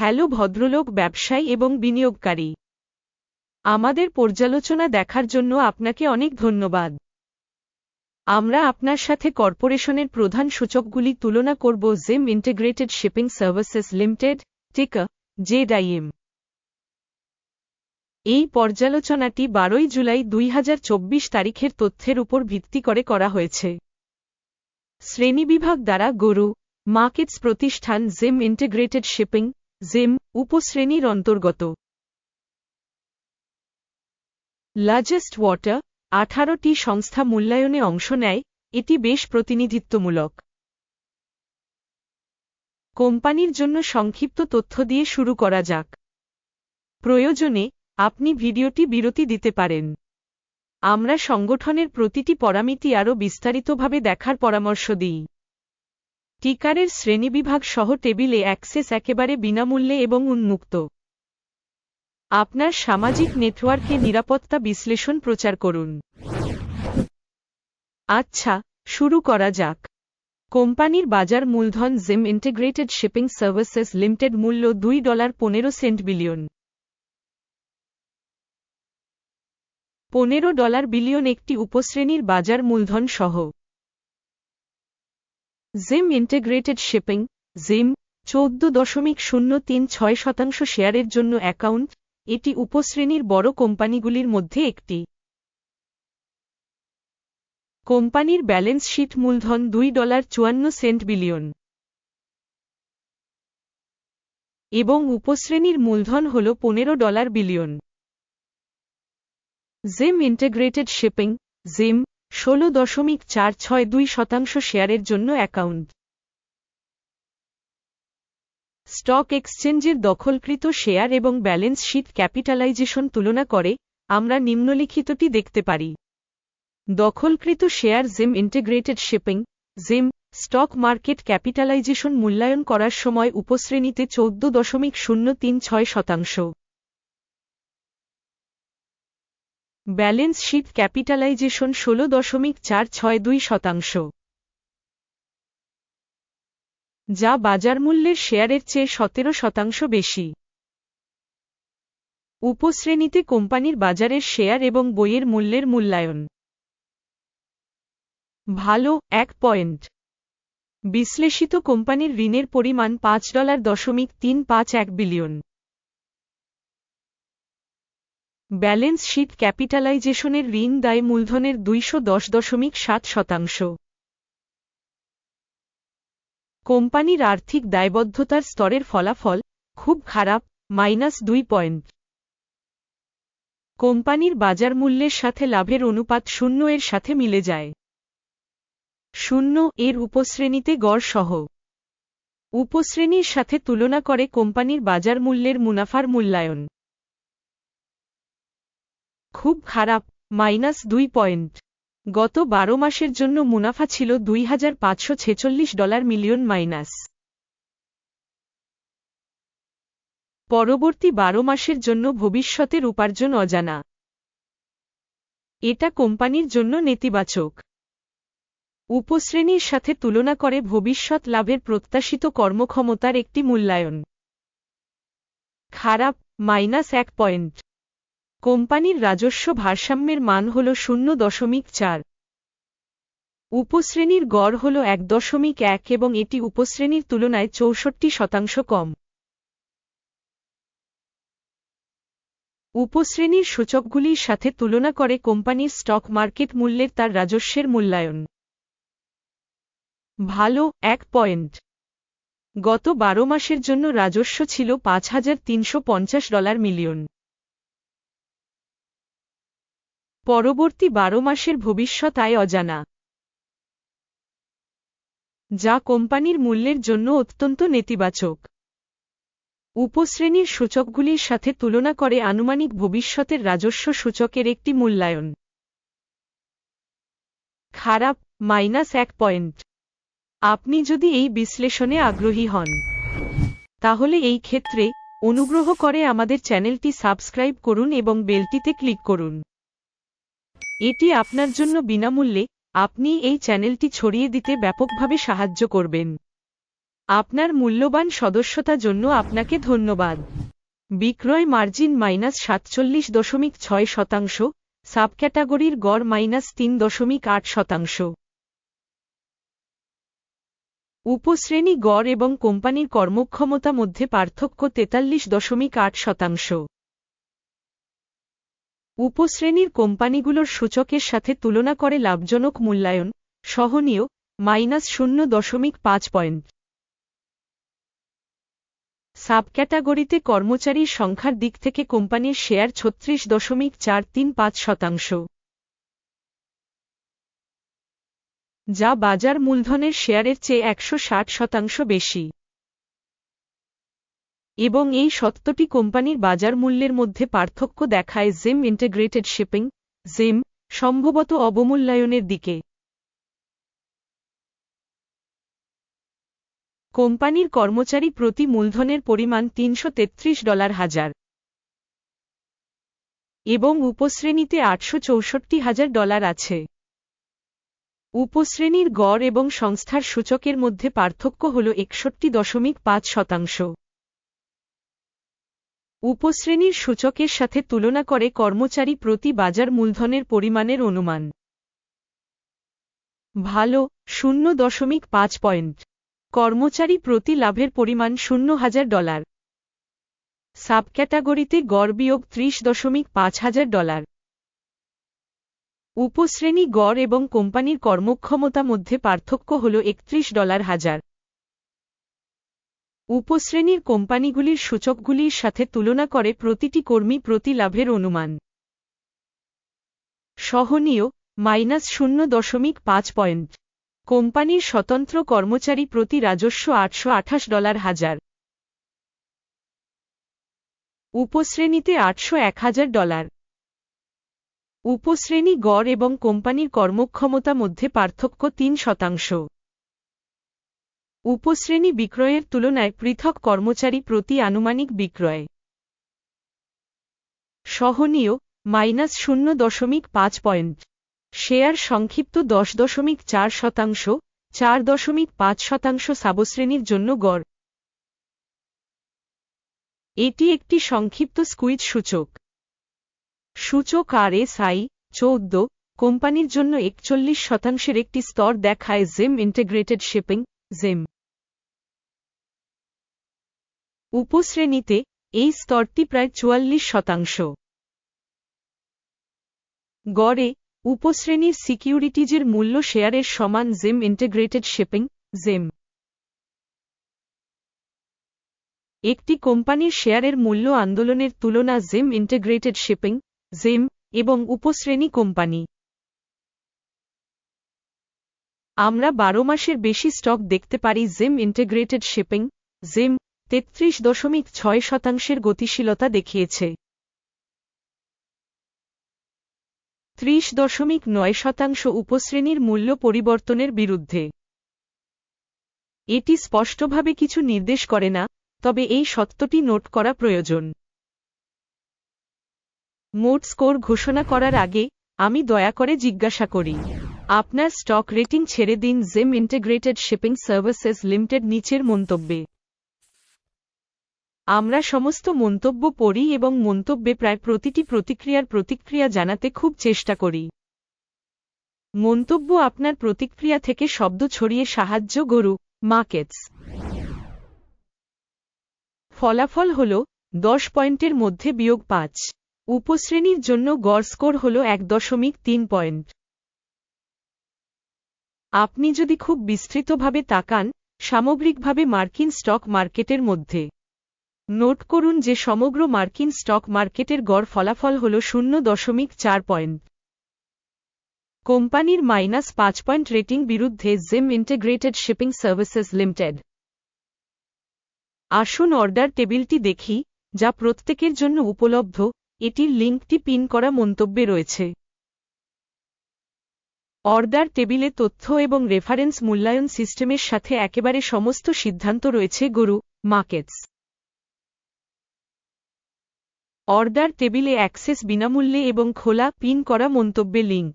Hello ভদ্রলোক, ব্যবসায়ী এবং বিনিয়োগকারী। আমাদের পর্যালোচনা দেখার জন্য আপনাকে অনেক ধন্যবাদ। আমরা আপনার সাথে কর্পোরেশনের প্রধান সূচকগুলি তুলনা করব ZIM integrated shipping services limited টিকা, জেডাইএম। এই পর্যালোচনাটি বারোই জুলাই দুই হাজার চব্বিশ তারিখের তথ্যের উপর ভিত্তি করে করা হয়েছে। শ্রেণীবিভাগ দ্বারা গরু, মার্কেটস প্রতিষ্ঠান জিম ইন্টিগ্রেটেড শিপিং জিম উপশ্রেণীর অন্তর্গত। লার্জেস্ট ওয়াটার আঠারোটি সংস্থা মূল্যায়নে অংশ নেয়, এটি বেশ প্রতিনিধিত্বমূলক। কোম্পানির জন্য সংক্ষিপ্ত তথ্য দিয়ে শুরু করা যাক। প্রয়োজনে, আপনি ভিডিওটি বিরতি দিতে পারেন। আমরা সংগঠনের প্রতিটি পরামিতি আরও বিস্তারিতভাবে দেখার পরামর্শ দিই। টিকারের শ্রেণীবিভাগ সহ টেবিলে অ্যাক্সেস একেবারে বিনামূল্যে এবং উন্মুক্ত। আপনার সামাজিক নেটওয়ার্কে নিরাপত্তা বিশ্লেষণ প্রচার করুন। আচ্ছা শুরু করা যাক। কোম্পানির বাজার মূলধন ZIM integrated shipping services limited মূল্য দুই ডলার পনেরো সেন্ট বিলিয়ন। পনেরো ডলার বিলিয়ন একটি উপশ্রেণীর বাজার মূলধন সহ। জিম ইন্টিগ্রেটেড শিপিং জিম চৌদ্দ দশমিক শূন্য তিন ছয় শতাংশ শেয়ারের জন্য অ্যাকাউন্ট, এটি উপশ্রেণীর বড় কোম্পানিগুলির মধ্যে একটি। কোম্পানির ব্যালেন্স শিট মূলধন দুই ডলার চুয়ান্ন সেন্ট বিলিয়ন। এবং উপশ্রেণীর মূলধন হল পনেরো dollar billion. ZIM integrated shipping ZIM ষোলো দশমিক চার ছয় দুই শতাংশ শেয়ারের জন্য অ্যাকাউন্ট। স্টক এক্সচেঞ্জের দখলকৃত শেয়ার এবং ব্যালেন্স শিট ক্যাপিটালাইজেশন তুলনা করে আমরা নিম্নলিখিতটি দেখতে পারি। দখলকৃত share ZIM integrated shipping, ZIM stock market capitalisation মূল্যায়ন করার সময় উপশ্রেণীতে চৌদ্দ দশমিক শূন্য তিন ছয় শতাংশ। ব্যালেন্স শিট ক্যাপিটালাইজেশন ষোলো দশমিক চার ছয় দুই শতাংশ। যা বাজার মূল্যের শেয়ারের চেয়ে সতেরো শতাংশ বেশি। উপশ্রেণীতে কোম্পানির বাজারের শেয়ার এবং বইয়ের মূল্যের মূল্যায়ন। ভালো, এক পয়েন্ট। বিশ্লেষিত কোম্পানির ঋণের পরিমাণ পাঁচ ডলার দশমিক তিন পাঁচ এক বিলিয়ন। ব্যালেন্স শীট ক্যাপিটালাইজেশনের ঋণ দায় মূলধনের দুইশো দশ দশমিক সাত শতাংশ। কোম্পানির আর্থিক দায়বদ্ধতার স্তরের ফলাফল খুব খারাপ, মাইনাস দুই পয়েন্ট। কোম্পানির বাজার মূল্যের সাথে লাভের অনুপাত শূন্য এর সাথে মিলে যায়। শূন্য এর উপশ্রেণীতে গড় সহ। উপশ্রেণীর সাথে তুলনা করে কোম্পানির বাজার মূল্যের মুনাফার মূল্যায়ন। খুব খারাপ, মাইনাস দুই পয়েন্ট। গত বারো মাসের জন্য মুনাফা ছিল দুই হাজার পাঁচশো ছেচল্লিশ ডলার মিলিয়ন মাইনাস। পরবর্তী বারো মাসের জন্য ভবিষ্যতের উপার্জন অজানা। এটা কোম্পানির জন্য নেতিবাচক। উপশ্রেণীর সাথে তুলনা করে ভবিষ্যৎ লাভের প্রত্যাশিত কর্মক্ষমতার একটি মূল্যায়ন। খারাপ, মাইনাস এক পয়েন্ট। কোম্পানির রাজস্ব ভারসাম্যের মান হল শূন্য দশমিক চার। উপশ্রেণীর গড় হল এক দশমিক এক এবং এটি উপশ্রেণীর তুলনায় চৌষট্টি শতাংশ কম। উপশ্রেণীর সূচকগুলির সাথে তুলনা করে কোম্পানির স্টক মার্কেট মূল্যের তার রাজস্বের মূল্যায়ন। ভালো, এক পয়েন্ট। গত বারো মাসের জন্য রাজস্ব ছিল পাঁচ হাজার তিনশো পঞ্চাশ ডলার মিলিয়ন। পরবর্তী বারো মাসের ভবিষ্যৎ আয় অজানা। যা কোম্পানির মূল্যের জন্য অত্যন্ত নেতিবাচক। উপশ্রেণীর সূচকগুলির সাথে তুলনা করে আনুমানিক ভবিষ্যতের রাজস্ব সূচকের একটি মূল্যায়ন। খারাপ, মাইনাস এক পয়েন্ট। আপনি যদি এই বিশ্লেষণে আগ্রহী হন, তাহলে এই ক্ষেত্রে অনুগ্রহ করে আমাদের চ্যানেলটি সাবস্ক্রাইব করুন এবং বেলটিতে ক্লিক করুন। এটি আপনার জন্য বিনামূল্যে, আপনি এই চ্যানেলটি ছড়িয়ে দিতে ব্যাপকভাবে সাহায্য করবেন। আপনার মূল্যবান সদস্যতা জন্য আপনাকে ধন্যবাদ। বিক্রয় মার্জিন মাইনাস সাতচল্লিশ দশমিক ছয় শতাংশ, সাবক্যাটাগরির গড় মাইনাস তিন দশমিক আট শতাংশ। উপশ্রেণী গড় এবং কোম্পানির কর্মক্ষমতা মধ্যে পার্থক্য তেতাল্লিশ দশমিক আট শতাংশ। উপশ্রেণীর কোম্পানিগুলোর সূচকের সাথে তুলনা করে লাভজনক মূল্যায়ন, সহনীয়, মাইনাস শূন্য দশমিক পাঁচ পয়েন্ট। সাবক্যাটাগরিতে কর্মচারীর সংখ্যার দিক থেকে কোম্পানির শেয়ার ছত্রিশ দশমিক চার তিন পাঁচ শতাংশ। যা বাজার মূলধনের শেয়ারের চেয়ে একশো ষাট শতাংশ বেশি। এবং এই সত্যটি কোম্পানির বাজার মূল্যের মধ্যে পার্থক্য দেখায় জিম ইন্টিগ্রেটেড শিপিং, জিম, সম্ভবত অবমূল্যায়নের দিকে। কোম্পানির কর্মচারী প্রতি মূলধনের পরিমাণ তিনশো তেত্রিশ ডলার হাজার এবং উপশ্রেণীতে আটশো হাজার ডলার আছে। উপশ্রেণীর গড় এবং সংস্থার সূচকের মধ্যে পার্থক্য হল একষট্টি দশমিক পাঁচ শতাংশ। উপশ্রেণীর সূচকের সাথে তুলনা করে কর্মচারী প্রতি বাজার মূলধনের পরিমাণের অনুমান। ভালো, শূন্য দশমিক পাঁচ পয়েন্ট। কর্মচারী প্রতি লাভের পরিমাণ শূন্য হাজার ডলার। সাবক্যাটাগরিতে গড় বিয়োগ ত্রিশ দশমিক পাঁচ হাজার ডলার। উপশ্রেণী গড় এবং কোম্পানির কর্মক্ষমতা মধ্যে পার্থক্য হল একত্রিশ ডলার হাজার। উপশ্রেণীর কোম্পানিগুলির সূচকগুলির সাথে তুলনা করে প্রতিটি কর্মী প্রতি লাভের অনুমান। সহনীয়, মাইনাস শূন্য দশমিক পাঁচ পয়েন্ট। কোম্পানির স্বতন্ত্র কর্মচারী প্রতি রাজস্ব আটশো আঠাশ ডলার হাজার। উপশ্রেণীতে আটশো এক হাজার ডলার। উপশ্রেণী গড় এবং কোম্পানির কর্মক্ষমতা মধ্যে পার্থক্য তিন শতাংশ। উপশ্রেণী বিক্রয়ের তুলনায় পৃথক কর্মচারী প্রতি আনুমানিক বিক্রয় সহনীয়, মাইনাস শূন্য দশমিক পাঁচ পয়েন্ট। শেয়ার সংক্ষিপ্ত দশ দশমিক চার শতাংশ, চার দশমিক পাঁচ শতাংশ সাবশ্রেণীর জন্য গড়। এটি একটি সংক্ষিপ্ত স্কুইজ সূচক। সূচক আর এস আই চৌদ্দ, কোম্পানির জন্য একচল্লিশ শতাংশের একটি স্তর দেখায় জিম ইন্টিগ্রেটেড শিপিং, জিম। উপশ্রেণীতে এই স্তরটি প্রায় চুয়াল্লিশ শতাংশ। গড়ে উপশ্রেণীর সিকিউরিটিজের মূল্য শেয়ারের সমান জিম ইন্টিগ্রেটেড শিপিং, জিম। একটি কোম্পানির শেয়ারের মূল্য আন্দোলনের তুলনা জিম ইন্টিগ্রেটেড শিপিং, জিম এবং উপশ্রেণী কোম্পানি। আমরা বারো মাসের বেশি স্টক দেখতে পারি জিম ইন্টিগ্রেটেড শিপিং, জিম তেত্রিশ দশমিক ছয় শতাংশের গতিশীলতা দেখিয়েছে। ত্রিশ দশমিক নয় শতাংশ উপশ্রেণীর মূল্য পরিবর্তনের বিরুদ্ধে। এটি স্পষ্টভাবে কিছু নির্দেশ করে না, তবে এই সত্যটি নোট করা প্রয়োজন। মোট স্কোর ঘোষণা করার আগে, আমি দয়া করে জিজ্ঞাসা করি, আপনার স্টক রেটিং ছেড়ে দিন ZIM integrated shipping services limited নিচের মন্তব্যে। আমরা সমস্ত মন্তব্য পড়ি এবং মন্তব্যে প্রায় প্রতিটি প্রতিক্রিয়ার প্রতিক্রিয়া জানাতে খুব চেষ্টা করি। মন্তব্য আপনার প্রতিক্রিয়া থেকে শব্দ ছড়িয়ে সাহায্য গরু, মার্কেটস। ফলাফল হল দশ পয়েন্টের মধ্যে বিয়োগ পাঁচ। উপশ্রেণীর জন্য গড় স্কোর হল এক দশমিক তিন পয়েন্ট। আপনি যদি খুব বিস্তৃতভাবে তাকান, সামগ্রিকভাবে মার্কিন স্টক মার্কেটের মধ্যে। নোট করুন যে সমগ্র মার্কিন স্টক মার্কেটের গড় ফলাফল হল শূন্য দশমিক চার পয়েন্ট। কোম্পানির মাইনাস পাঁচ পয়েন্ট রেটিং বিরুদ্ধে ZIM integrated shipping services limited. আসুন অর্ডার টেবিলটি দেখি, যা প্রত্যেকের জন্য উপলব্ধ, এটির লিঙ্কটি পিন করা মন্তব্যে রয়েছে। অর্ডার টেবিলে তথ্য এবং রেফারেন্স মূল্যায়ন সিস্টেমের সাথে একেবারে সমস্ত সিদ্ধান্ত রয়েছে, গরু, মার্কেটস। অর্ডার টেবিলে অ্যাক্সেস বিনামূল্যে এবং খোলা পিন করা মন্তব্যে লিঙ্ক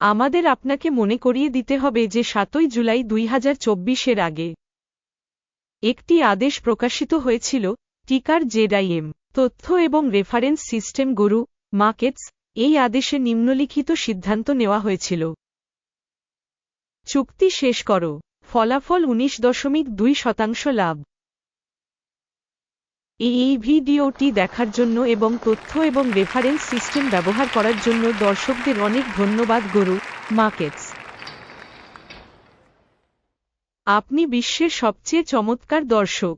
আমাদের আপনাকে মনে করিয়ে দিতে হবে যে সাতই জুলাই দুই হাজার চব্বিশের আগে একটি আদেশ প্রকাশিত হয়েছিল, টিকার জেডাইএম, তথ্য এবং রেফারেন্স সিস্টেম গুরু মার্কেটস এই আদেশে নিম্নলিখিত সিদ্ধান্ত নেওয়া হয়েছিল। চুক্তি শেষ করো। ফলাফল উনিশ দশমিক দুই শতাংশ লাভ। এই ভিডিওটি দেখার জন্য এবং তথ্য এবং রেফারেন্স সিস্টেম ব্যবহার করার জন্য দর্শকদের অনেক ধন্যবাদ, গরু মার্কেটস আপনি বিশ্বের সবচেয়ে চমৎকার দর্শক।